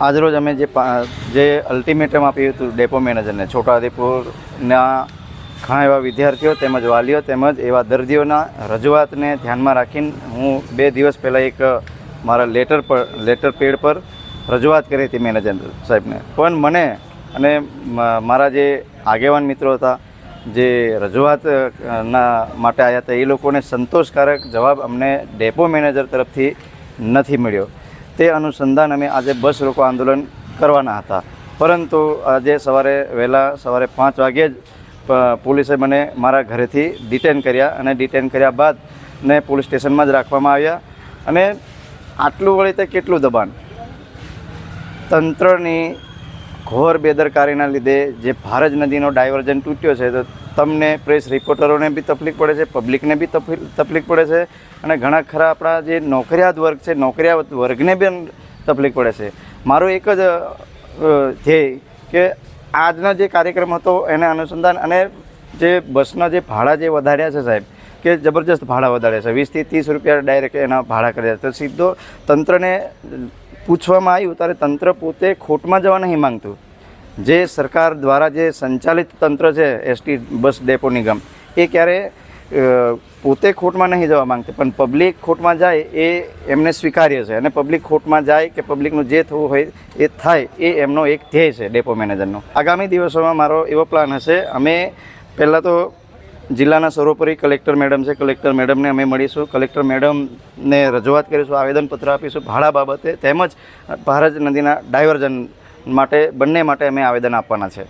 આજરોજ અમે જે જે અલ્ટિમેટમ આપ્યું હતું ડેપો મેનેજરને છોટાઉદેપુરના ઘણા એવા વિદ્યાર્થીઓ તેમજ વાલીઓ તેમજ એવા દર્દીઓના રજૂઆતને ધ્યાનમાં રાખીને હું બે દિવસ પહેલાં એક મારા લેટર પર લેટર પેડ પર રજૂઆત કરી હતી મેનેજર સાહેબને. પણ મને અને મારા જે આગેવાન મિત્રો હતા, જે રજૂઆતના માટે આવ્યા હતા, એ લોકોને સંતોષકારક જવાબ અમને ડેપો મેનેજર તરફથી નથી મળ્યો. તે અનુસંધાન અમે આજે બસ રોકો આંદોલન કરવાના હતા. પરંતુ આજે સવારે વહેલા સવારે પાંચ વાગ્યે જ પોલીસે મને મારા ઘરેથી ડિટેન કર્યા અને ડિટેન કર્યા બાદ ને પોલીસ સ્ટેશનમાં જ રાખવામાં આવ્યા. અને આટલું વળી તે કેટલું દબાણ? તંત્રની ઘોર બેદરકારીના લીધે જે ભારજ નદીનો ડાયવર્ઝન તૂટ્યો છે, તો તમને પ્રેસ રિપોર્ટરોને બી તકલીફ પડે છે, પબ્લિકને બી તકલીફ પડે છે અને ઘણા ખરા આપણા જે નોકરિયાત વર્ગ છે, નોકરિયાત વર્ગને બી તકલીફ પડે છે. મારું એક જ ધ્યેય કે આજનો જે કાર્યક્રમ હતો એને અનુસંધાન અને જે બસના જે ભાડા જે વધાર્યા છે સાહેબ, કે જબરજસ્ત ભાડા વધારે છે, વીસથી ત્રીસ રૂપિયા ડાયરેક્ટ એના ભાડા કર્યા તો સીધો તંત્રને પૂછવામાં આવ્યું, ત્યારે તંત્ર પોતે ખોટમાં જવા નહીં માંગતું. જે સરકાર દ્વારા જે સંચાલિત તંત્ર છે, એસટી બસ ડેપો નિગમ, એ ક્યારે પોતે ખોટમાં નહીં જવા માંગતી, પણ પબ્લિક ખોટમાં જાય એ એમને સ્વીકાર્ય છે. અને પબ્લિક ખોટમાં જાય કે પબ્લિકનું જે થવું હોય એ થાય, એ એમનો એક ધ્યેય છે ડેપો મેનેજરનો. આગામી દિવસોમાં મારો એવો પ્લાન હશે, અમે પહેલાં તો જિલ્લાના સર્વોપરી કલેક્ટર મેડમ છે. કલેક્ટર મેડમને અમે મળીશું. કલેક્ટર મેડમને રજૂઆત કરીશું, આવેદનપત્ર આપીશું. ભાડા બાબતે તેમજ ભારત નદીના ડાયવર્ઝન માટે, બંને માટે અમે આવેદન આપવાના છે.